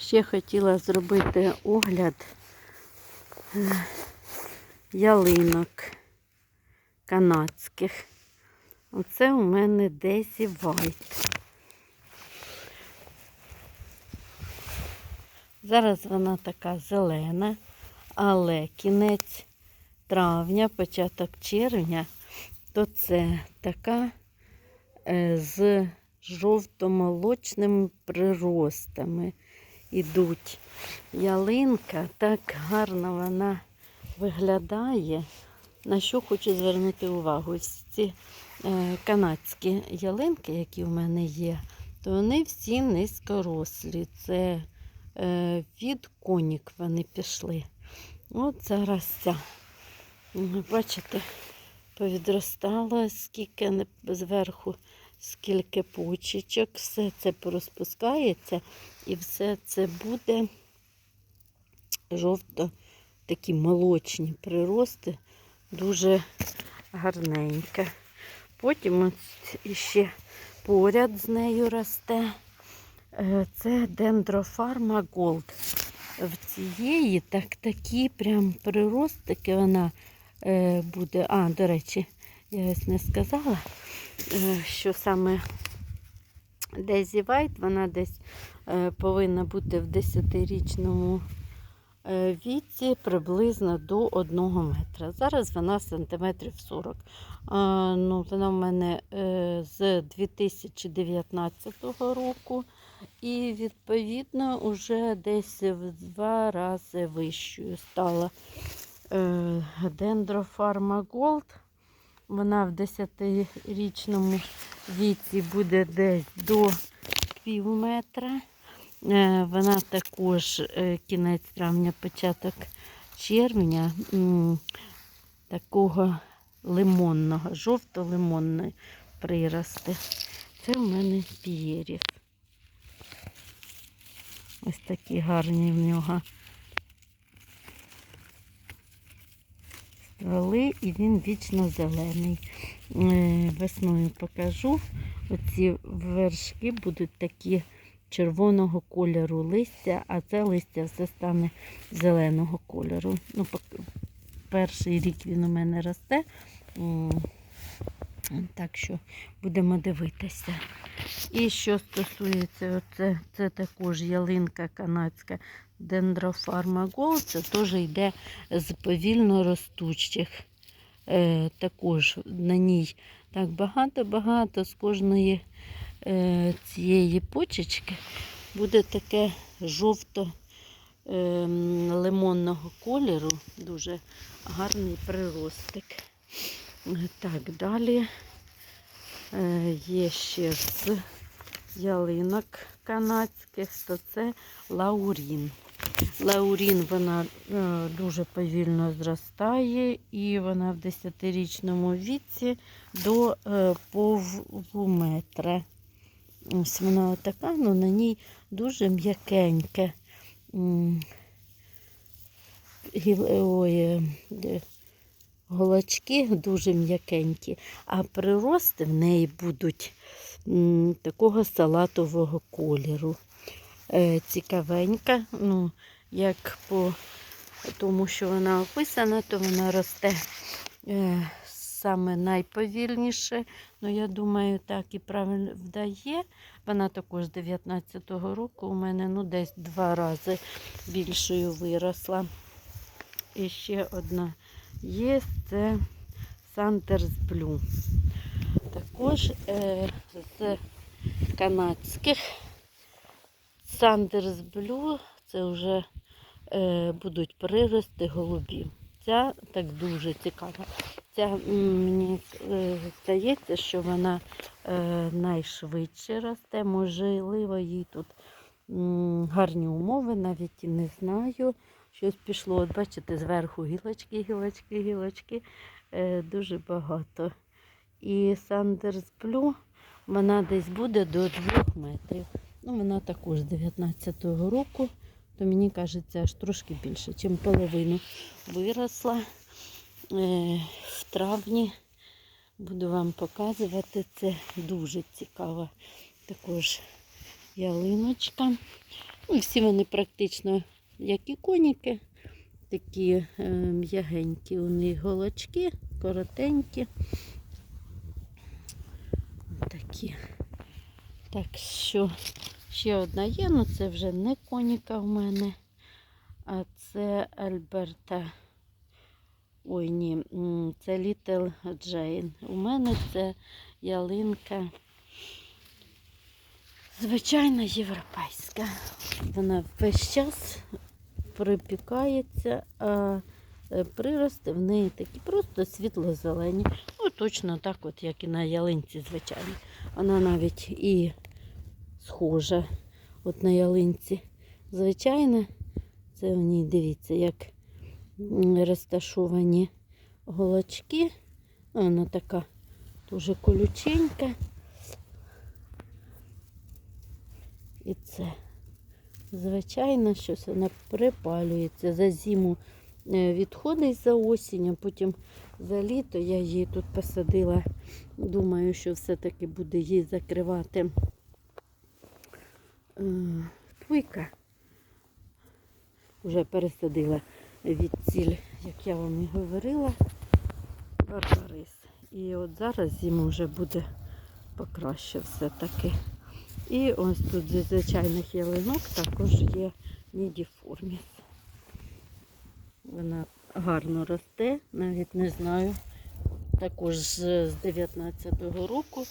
Ще хотіла зробити огляд е, ялинок канадських. Оце у мене Дезі Вайт. Зараз вона така зелена, але кінець травня, початок червня, то це така е, з жовто-молочними приростами ідуть. Ялинка так гарно вона виглядає. На що хочу звернути увагу? Ось ці е, канадські ялинки, які в мене є, то вони всі низькорослі. Це е, від конік вони пішли. От зараз ця. Бачите, повідростало, скільки зверху, скільки почечок, все це порозпускається і все це буде жовто, такі молочні прирости, дуже гарненьке. Потім іще поряд з нею росте. е, Це дендрофарма Голд. В цієї так такі прям приростики вона е, буде. А, до речі, я ось не сказала, що саме Дезі Вайт, вона десь е, повинна бути в 10-річному е, віці приблизно до 1 метра. Зараз вона сантиметрів 40. Ну, вона в мене е, з 2019 року. І, відповідно, вже десь в два рази вищою стала е, Дендрофарма Голд. Вона в 10-річному віці буде десь до пів метра. Е, Вона також е, кінець травня, початок червня, такого лимонного, жовто-лимонної прирости. Це в мене п'єрів. Ось такі гарні в нього стволи, і він вічно зелений. Е, Весною покажу. Оці вершки будуть такі червоного кольору листя, а це листя все стане зеленого кольору. Ну, перший рік він у мене росте. Так що будемо дивитися. І що стосується, оце, це також ялинка канадська дендрофарма це теж йде з повільно ростучих. Е, також на ній так багато-багато з кожної е, цієї почечки буде таке жовто е, лимонного кольору, дуже гарний приростик. Так, далі е, є ще з ялинок канадських, то це лаурін. Лаурін вона е, дуже повільно зростає і вона в 10-річному віці до е, полуметра. Ось вона така, ну на ній дуже м'якеньке. е, голочки дуже м'якенькі, а прирости в неї будуть такого салатового кольору. Е, цікавенька, ну, як по тому, що вона описана, то вона росте е, саме найповільніше. Ну, я думаю, так і правильно вдає. Вона також з 19-го року у мене ну, десь два рази більшою виросла. І ще одна є це Sanders Blue. Також е, з канадських Sanders Blue це вже е, будуть прирости голубів. Ця так дуже цікава. Ця мені е, здається, що вона е, найшвидше росте. Можливо, їй тут м, гарні умови, навіть і не знаю. Щось пішло. От бачите, зверху гілочки, гілочки, гілочки. Е, дуже багато. І Sanders Blue, вона десь буде до 2 метрів. Ну, вона також з 19-го року, то мені кажеться, аж трошки більше, ніж половину виросла. Е, в травні буду вам показувати. Це дуже цікава також ялиночка. Ну, всі вони практично як і коніки, такі е, м'ягенькі у них голочки, коротенькі. Такі. Так що ще одна є, ну це вже не коніка в мене, а це Альберта. Ой, ні, це Little Jane. У мене це ялинка. Звичайна європейська. Вона весь час припікається, а е, прирости в неї такі просто світло-зелені. Ну, точно так, от, як і на ялинці, звичайно. Вона навіть і схожа от на ялинці. Звичайно, це в ній, дивіться, як розташовані голочки. Вона така дуже колюченька. І це, звичайно, щось вона припалюється. За зиму е, відходить за осінь, а потім за літо я її тут посадила. Думаю, що все-таки буде їй закривати твійка. Вже пересадила від ціль, як я вам і говорила, барбарис. І от зараз зиму вже буде покраще все-таки. І ось тут зі звичайних ялинок також є нідіформіс. Вона гарно росте, навіть не знаю. Також з з 19-го року.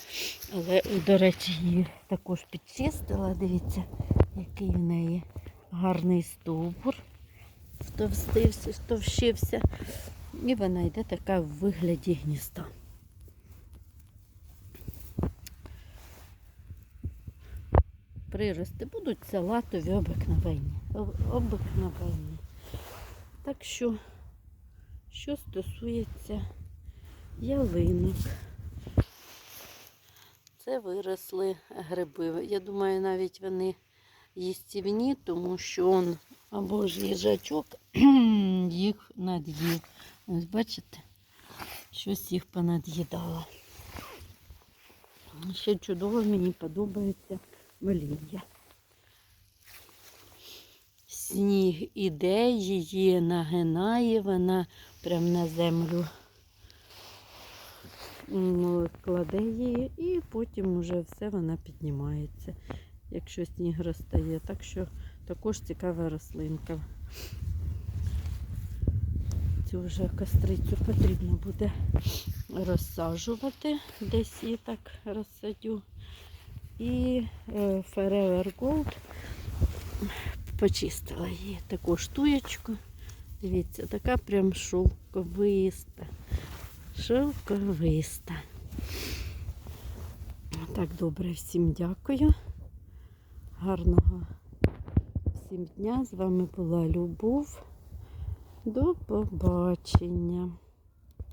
Але, до речі, її також підчистила. Дивіться, який в неї гарний стовбур. Втовстився, втовщився. І вона йде така в вигляді гнізда. Прирости будуть салатові обикновенні. Об- Обикновенні. Так що, що стосується ялинок. Це виросли гриби. Я думаю, навіть вони їстівні, тому що он або ж їжачок їх над'їв. Ось бачите, щось їх понад'їдало. Ще чудово мені подобається олів'я. Сніг іде, її нагинає, вона прямо на землю кладе її і потім уже все вона піднімається, якщо сніг розтає. Так що також цікава рослинка. Цю вже кострицю потрібно буде розсаджувати, десь її так розсадю. І е, Forever Gold почистила її таку штуєчку. Дивіться, така прям шовковиста. Шовковиста. Так, добре, всім дякую. Гарного всім дня. З вами була Любов. До побачення.